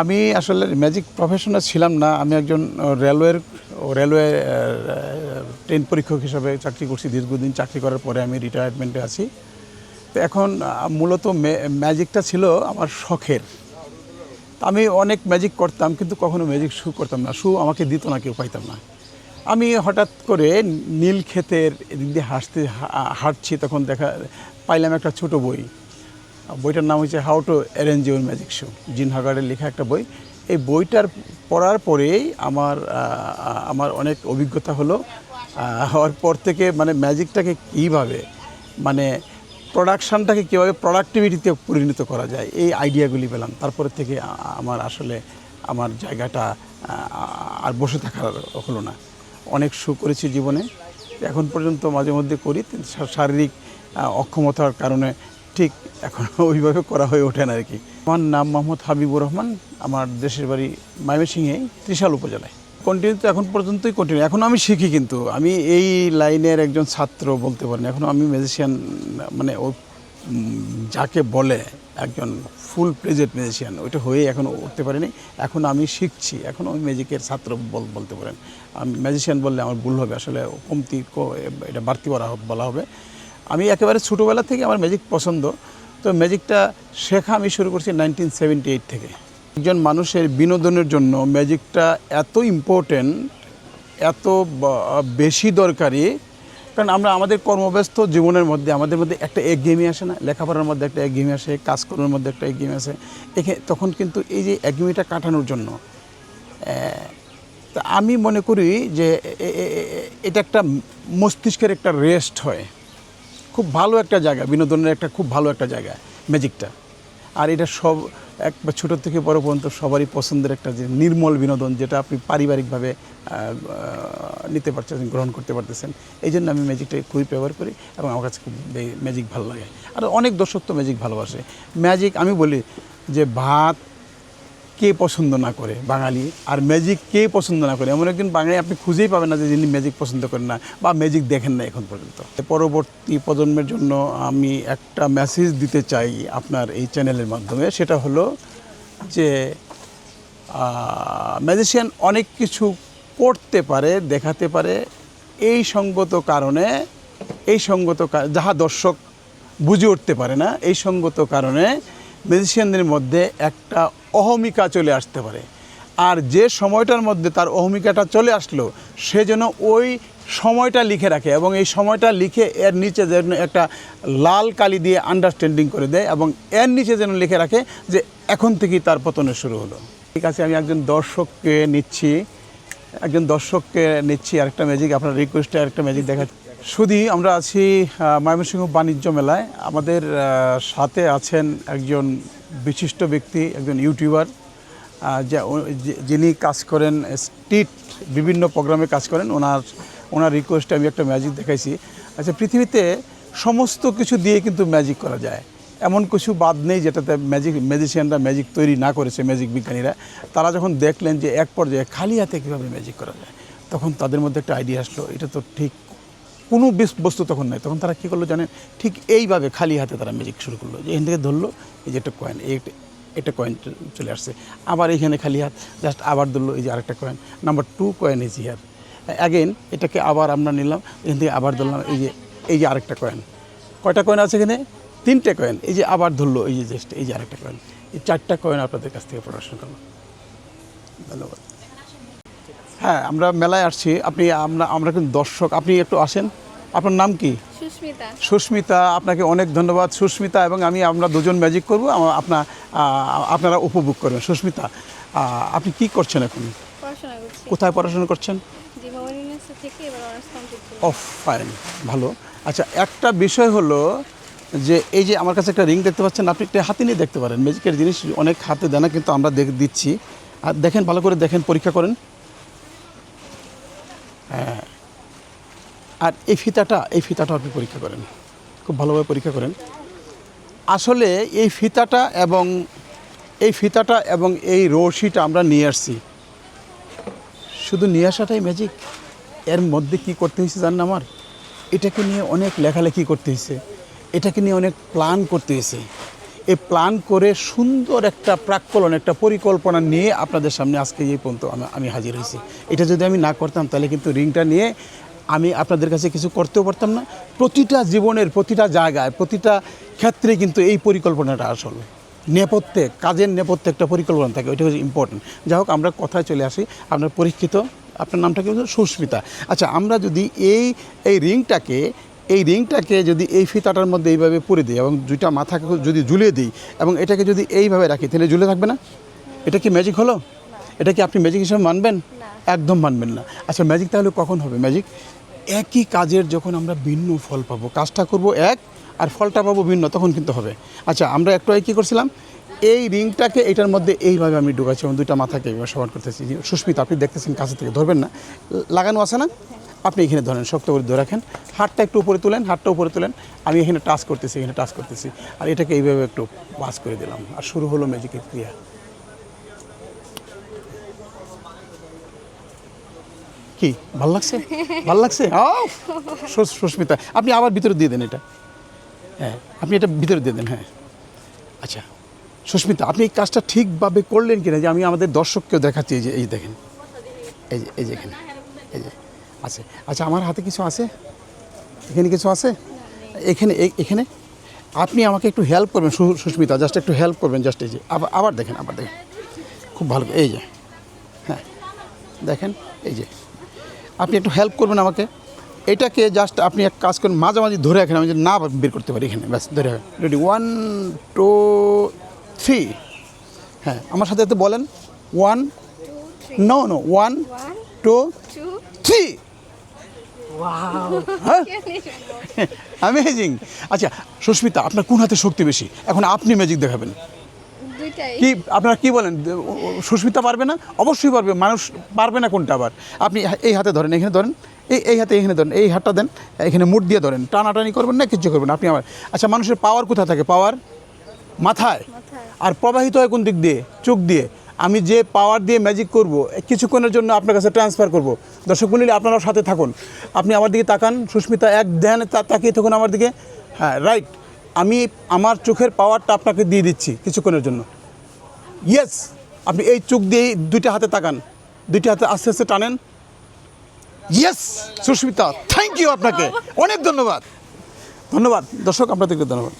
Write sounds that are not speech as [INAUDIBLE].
আমি আসলে magic professional ছিলাম না। আমি একজন রেলওয়ের রেলওয়ে ট্রেন পরীক্ষক হিসাবে চাকরি করছি। দীর্ঘদিন চাকরি করার পরে আমি রিটায়ারমেন্টে আছি। তো এখন মূলত ম্যাজিকটা ছিল আমার শখের। আমি অনেক ম্যাজিক করতাম, কিন্তু কখনো ম্যাজিক শু করতাম না। শু আমাকে দিত না, কেউ পাইতাম না। আমি হঠাৎ করে নীল ক্ষেতের এদিক দিয়ে হাসতে হাঁটছি, তখন দেখা, পাইলাম একটা ছোট বই। বইটার নাম হচ্ছে how to arrange your magic show Jean হাগার্ডের লেখা একটা বই। এই বইটার পড়ার পরেই আমার আমার অনেক অভিজ্ঞতা হলো হওয়ার পর থেকে মানে ম্যাজিকটাকে কীভাবে মানে প্রোডাকশানটাকে কীভাবে প্রোডাক্টিভিটিতে পরিণত করা যায়, এই আইডিয়াগুলি পেলাম। তারপরে থেকে আমার আসলে আমার জায়গাটা আর বসে থাকার হলো না। অনেক শো করেছি জীবনে। এখন পর্যন্ত মাঝে মধ্যে করি শারীরিক অক্ষমতার কারণে ঠিক এখন [LAUGHS] ওইভাবে করা হয়ে ওঠে না আর কি। আমার নাম মোহাম্মদ হাবিবুর রহমান, আমার দেশের বাড়ি ময়মনসিংহে, ত্রিশাল উপজেলায়। কন্টিনিউ তো এখন পর্যন্তই কন্টিনিউ এখন আমি শিখি কিন্তু, আমি এই লাইনের একজন ছাত্র বলতে পারেন। এখন আমি ম্যাজিশিয়ান মানে ও যাকে বলে একজন ফুল প্লেজেড ম্যাজিশিয়ান ওইটা হয়ে এখন উঠতে পারিনি। এখন আমি শিখছি, এখন আমি ম্যাজিকের ছাত্র বল- বলতে পারেন। আমি ম্যাজিশিয়ান বললে আমার ভুল হবে, আসলে কমতি এটা বাড়তি বলা হবে। আমি একেবারে ছোটোবেলা থেকে আমার ম্যাজিক পছন্দ। তো ম্যাজিকটা শেখা আমি শুরু করছি নাইনটিন সেভেন্টি এইট থেকে। একজন মানুষের বিনোদনের জন্য ম্যাজিকটা এত ইম্পর্টেন্ট এত বেশি দরকারি। কারণ আমরা আমাদের কর্মব্যস্ত জীবনের মধ্যে, আমাদের মধ্যে একটা একঘেয়েমি আসে না। লেখাপড়ার মধ্যে একটা একঘেয়েমি আসে, কাজকর্মের মধ্যে একটা একঘেয়েমি আসে। এখে, তখন কিন্তু এই যে একঘেয়েমিটা কাটানোর জন্য তা আমি মনে করি যে এটা একটা মস্তিষ্কের একটা রেস্ট হয়। খুব ভালো একটা জায়গা, বিনোদনের একটা খুব ভালো একটা জায়গা ম্যাজিকটা আর এটা সব এক ছোটো থেকে বড় পর্যন্ত সবারই পছন্দের একটা যে নির্মল বিনোদন যেটা আপনি পারিবারিকভাবে নিতে পারছেন গ্রহণ করতে পারতেছেন। এই জন্য আমি ম্যাজিকটা খুবই ব্যবহার করি এবং আমার কাছে খুব ম্যাজিক ভালো লাগে। আর অনেক দর্শক তো ম্যাজিক ভালোবাসে। ম্যাজিক আমি বলি যে ভাত কে পছন্দ না করে বাঙালি আর ম্যাজিক কে পছন্দ না করে? এমন একজন বাঙালি আপনি খুঁজেই পাবেন না যে যিনি ম্যাজিক পছন্দ করেন না বা ম্যাজিক দেখেন না এখন পর্যন্ত। পরবর্তী প্রজন্মের জন্য আমি একটা মেসেজ দিতে চাই আপনার এই চ্যানেলের মাধ্যমে। সেটা হলো যে ম্যাজিশিয়ান অনেক কিছু করতে পারে, দেখাতে পারে। এই সঙ্গত কারণে, এই সঙ্গত যাহা দর্শক বুঝে উঠতে পারে না, এই সঙ্গত কারণে ম্যাজিশিয়ানদের মধ্যে একটা অহমিকা চলে আসতে পারে। আর যে সময়টার মধ্যে তার অহমিকাটা চলে আসলো, সে যেন ওই সময়টা লিখে রাখে এবং এই সময়টা লিখে এর নিচে যেন একটা লাল কালি দিয়ে আন্ডারস্ট্যান্ডিং করে দেয় এবং এর নিচে যেন লিখে রাখে যে এখন থেকেই তার পতনের শুরু হলো। ঠিক আছে, আমি একজন দর্শককে নিচ্ছি, একজন দর্শককে নিচ্ছি, আরেকটা ম্যাজিক আপনার রিকোয়েস্টে আরেকটা ম্যাজিক দেখা শুধু আমরা আছি ময়মনসিংহ বাণিজ্য মেলায়। আমাদের সাথে আছেন একজন বিশিষ্ট ব্যক্তি, একজন ইউটিউবার যিনি কাজ করেন স্ট্রিট বিভিন্ন প্রোগ্রামে কাজ করেন, ওনার ওনার রিকোয়েস্টে আমি একটা ম্যাজিক দেখাইছি। আচ্ছা পৃথিবীতে সমস্ত কিছু দিয়ে কিন্তু ম্যাজিক করা যায়। এমন কিছু বাদ নেই যেটাতে ম্যাজিক ম্যাজিশিয়ানরা ম্যাজিক তৈরি না করেছে ম্যাজিক বিজ্ঞানীরা। তারা যখন দেখলেন যে এক পর্যায়ে খালি হাতে কীভাবে ম্যাজিক করা যায়, তখন তাদের মধ্যে একটা আইডিয়া আসলো, এটা তো ঠিক কোনো বিস- বস্তু তখন নাই। তখন তারা কী করল জানেন? ঠিক এইভাবে খালি হাতে তারা ম্যাজিক শুরু করল। যে এখান থেকে ধরলো, এই যে একটা কয়েন এই একটা কয়েন চলে আসছে। আবার এখানে খালি হাত জাস্ট আবার ধরলো, এই যে আরেকটা coin number two coin is here again এটাকে আবার আমরা নিলাম, এখান থেকে আবার ধরলাম, এই যে এই যে আরেকটা কয়েন কয়টা কয়েন আছে এখানে? তিনটে কয়েন এই যে আবার ধরলো, এই যে জাস্ট এই যে আরেকটা কয়েন এই চারটা কয়েন আপনাদের কাছ থেকে প্রদর্শন করল ধন্যবাদ। হ্যাঁ আমরা মেলায় আসছি। আপনি আমরা আমরা কিন্তু দর্শক। আপনি একটু আসেন। আপনার নাম কি? সুস্মিতা। সুস্মিতা আপনাকে অনেক ধন্যবাদ। সুস্মিতা এবং আমি আমরা দুজন ম্যাজিক করব। আপনার আপনারা উপভোগ করবেন। সুস্মিতা আপনি কি করছেন এখন? কোথায় পড়াশোনা করছেন? অফ ফাইন ভালো। আচ্ছা একটা বিষয় হলো যে এই যে আমার কাছে একটা রিং দেখতে পাচ্ছেন আপনি একটা হাতে নিয়ে দেখতে পারেন। ম্যাজিকের জিনিস অনেক হাতে দেয় না কিন্তু আমরা দেখ দিচ্ছি। আর দেখেন ভালো করে দেখেন পরীক্ষা করেন। আর এই ফিতাটা এই ফিতাটা আপনি পরীক্ষা করেন। খুব ভালোভাবে পরীক্ষা করেন। আসলে এই ফিতাটা এবং, এই ফিতাটা এবং এই রশিটা আমরা নিয়ে আসছি। শুধু নিয়ে আসাটাই ম্যাজিক এর মধ্যে কি করতে হয়েছে জানেন আমার? এটাকে নিয়ে অনেক লেখালেখি করতে হয়েছে। এটাকে নিয়ে অনেক প্ল্যান করতে হয়েছে। এই প্ল্যান করে সুন্দর একটা প্রাক্কলন, একটা পরিকল্পনা নিয়ে আপনাদের সামনে আজকে এই পর্যন্ত আমি হাজির হয়েছি। এটা যদি আমি না করতাম, তাহলে কিন্তু রিংটা নিয়ে আমি আপনাদের কাছে কিছু করতেও পারতাম না। প্রতিটা জীবনের প্রতিটা জায়গায়, প্রতিটা ক্ষেত্রে কিন্তু এই পরিকল্পনাটা আসল। নেপথ্যে, কাজের নেপথ্যে একটা পরিকল্পনা থাকে, ওইটা হচ্ছে ইম্পর্টেন্ট যাই হোক, আমরা কথায় চলে আসি। আপনার পরীক্ষিত, আপনার নামটা কি? সুস্মিতা। আচ্ছা আমরা যদি এই এই রিংটাকে এই রিংটাকে যদি এই ফিতাটার মধ্যে এইভাবে পরে দিই এবং দুইটা মাথাকে যদি ঝুলিয়ে দিই এবং এটাকে যদি এইভাবে রাখি তাহলে ঝুলে থাকবে না? এটা কি ম্যাজিক হলো? এটা কি আপনি ম্যাজিক হিসেবে মানবেন? একদম মানবেন না। আচ্ছা ম্যাজিক তাহলে কখন হবে ম্যাজিক একই কাজের যখন আমরা ভিন্ন ফল পাবো কাজটা করব এক আর ফলটা পাবো ভিন্ন তখন কিন্তু হবে। আচ্ছা আমরা একটু আগে কী করছিলাম? এই রিংটাকে এটার মধ্যে এইভাবে আমি ঢুকাচ্ছি এবং দুইটা মাথাকে এইভাবে সমান করতেছি। সুস্মিতা আপনি দেখতেছেন কাছে থেকে ধরবেন না। লাগানো আছে না? আপনি এখানে ধরেন শক্ত করে ধরে রাখেন। হাতটা একটু উপরে তুলেন হাতটা উপরে তুলেন। আমি এখানে টাচ করতেছি এখানে টাচ করতেছি। আর এটাকে এইভাবে একটু পাস করে দিলাম। আর শুরু হলো ম্যাজিকের ক্রিয়া। কি? ভালো লাগছে? ভালো লাগছে? [LAUGHS] সুস্মিতা আপনি আবার ভিতরে দিয়ে দেন এটা। হ্যাঁ আপনি এটা ভিতরে দিয়ে দেন হ্যাঁ। আচ্ছা। সুস্মিতা, আপনি এই কাজটা ঠিকভাবে করলেন কিনা? যে আমি আমাদের দর্শককেও দেখাচ্ছি, এই যে, এই দেখেন। এই যে এই যে এখানে। এই যে, আছে। আচ্ছা আমার হাতে কিছু আছে? এখানে কিছু আছে? এখানে এখানে? আপনি আমাকে একটু হেল্প করবেন সুস্মিতা জাস্ট একটু হেল্প করবেন জাস্ট এই যে। আবার আবার দেখেন আবার দেখেন। খুব ভালো, এই যে। হ্যাঁ দেখেন, এই যে। আপনি একটু হেল্প করবেন আমাকে। এটাকে জাস্ট আপনি এক কাজ করুন মাঝামাঝি ধরে রাখেন, আমি যদি না বের করতে পারি এখানে। ব্যাস, ধরে রাখেন। রেডি ওয়ান টু থ্রি হ্যাঁ আমার সাথে একটু বলেন। One no no one two three হ্যাঁ? অ্যামেজিং আচ্ছা সুস্মিতা আপনার কোন হাতে শক্তি বেশি? এখন আপনি ম্যাজিক দেখাবেন। কি আপনারা কি বলেন? সুস্মিতা পারবে না? অবশ্যই পারবে মানুষ পারবে না কোনটা আবার। আপনি এই হাতে ধরেন এখানে ধরেন। এই এই হাতে এখানে ধরেন এই হাতটা দেন এখানে মুড দিয়ে ধরেন। টানাটানি করবেন না কিছু করবেন না। আপনি আমার আচ্ছা মানুষের পাওয়ার কোথায় থাকে? পাওয়ার মাথায়। আর প্রবাহিত হয় কোন দিক দিয়ে? চোখ দিয়ে। আমি যে পাওয়ার দিয়ে ম্যাজিক করব কিছুক্ষণের জন্য আপনার কাছে ট্রান্সফার করব। দর্শক মন্ডলী আপনারাও সাথে থাকুন। আপনি আমার দিকে তাকান সুস্মিতা এক ধ্যান তাকিয়ে থাকুন আমার দিকে। হ্যাঁ রাইট আমি আমার চোখের পাওয়ারটা আপনাকে দিয়ে দিচ্ছি কিছুক্ষণের জন্য। ইয়েস আপনি এই চোখ দিয়ে দুইটা হাতে তাকান। দুইটা হাতে আস্তে আস্তে টানেন। ইয়েস সুস্মিতা থ্যাংক ইউ আপনাকে। অনেক ধন্যবাদ। ধন্যবাদ। দর্শক আপনাদেরকে ধন্যবাদ।